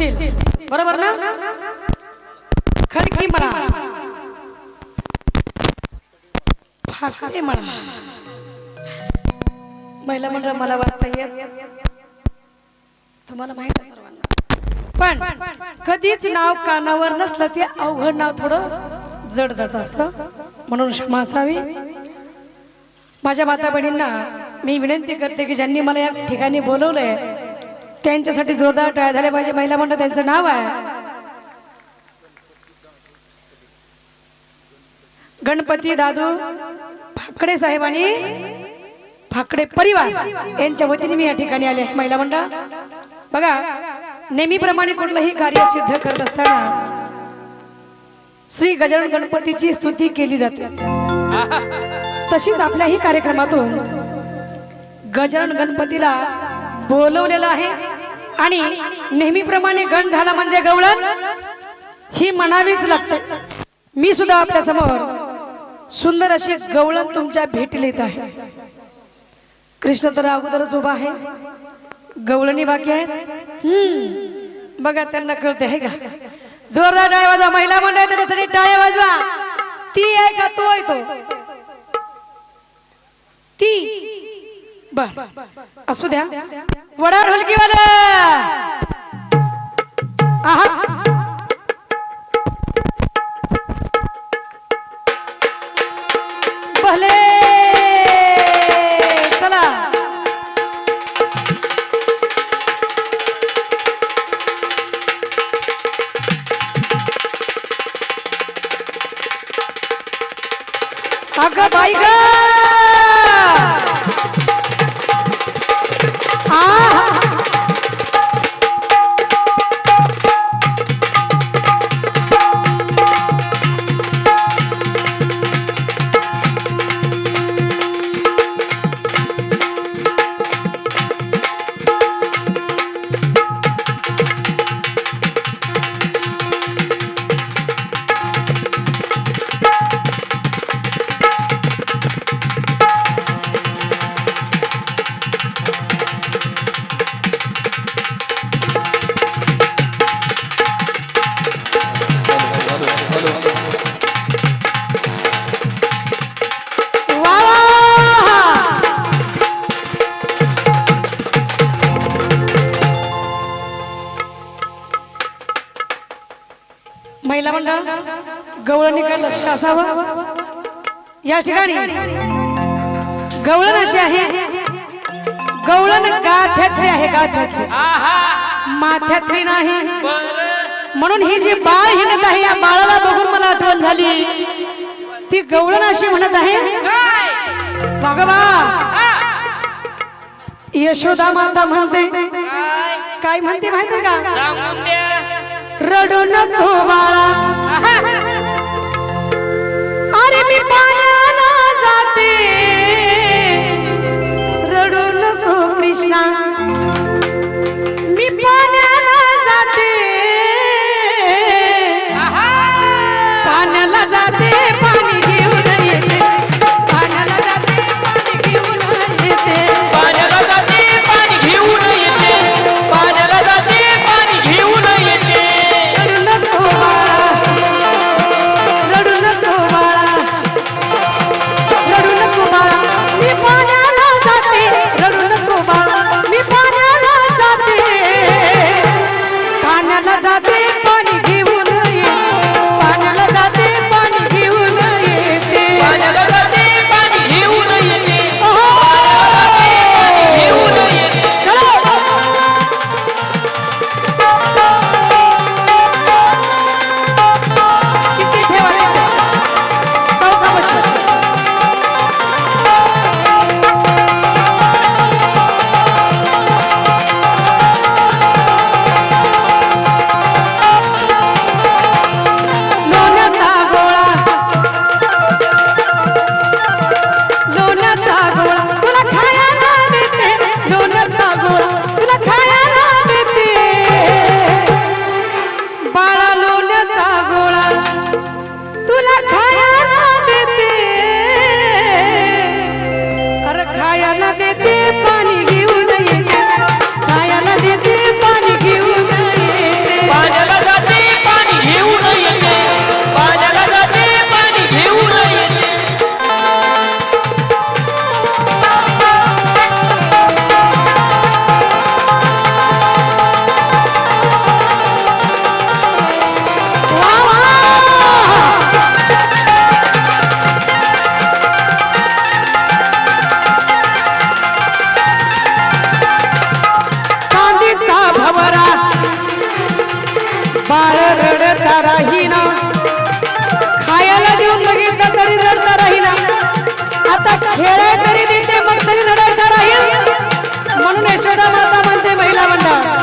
पंची बरोबर ना? खडकी म्हणा. फाकडे म्हणा. महिला मंडळ मला वाचता येत? तुम्हाला माहीत आहे सर्वांना. पण कधीच नाव कानावर नसलं ते अवघड नाव थोडं जड जात असतं म्हणून क्षमा असावी. माझ्या माता बहिणींना मी विनंती करते की ज्यांनी मला या ठिकाणी बोलवलंय त्यांच्यासाठी जोरदार टाळ्या झाल्या पाहिजे. महिला मंडळ त्यांचं नाव आहे. गणपती दादू फाकडे साहेब आणि फाकडे परिवार यांच्या वतीने मी या ठिकाणी आले. महिला मंडळ बघा नेहमीप्रमाणे कुठलंही कार्य सिद्ध करत असताना श्री गजानन गणपतीची स्तुती केली जाते. तशीच आपल्याही कार्यक्रमातून गजानन गणपतीला बोलवलेलं आहे. आणि नेहमीप्रमाणे गण झाला म्हणजे गवळण ही म्हणावीच लागते. मी सुद्धा आपल्यासमोर सुंदर असे गवळण तुमच्या भेटीला येत आहे. कृष्ण तर अगोदरच उभा आहे. गवळणी बाकी आहेत. हम्म बघा त्यांना कळते हे का? जोरदार टाळ्या वाजवा महिला मंडळ आहे, त्याच्यासाठी टाळ्या वाजवा. ती आहे का तो आहे तो? बर. असू द्या. वडार हलकीवाला महिला मंडळ गवळणीकडे लक्ष असावं? या ठिकाणी गवळण अशी आहे. गवळण गाठ्यातली आहे गाठ्यातली माथ्यातली नाही. म्हणून ही जी बाळ हिंडत आहे या बाळाला बघून मला आठवण झाली. ती गवळण अशी म्हणत आहे भगवा यशोदा माता म्हणते. काय? म्हणते माहिती का? सांगून द्या বৃন্দাবন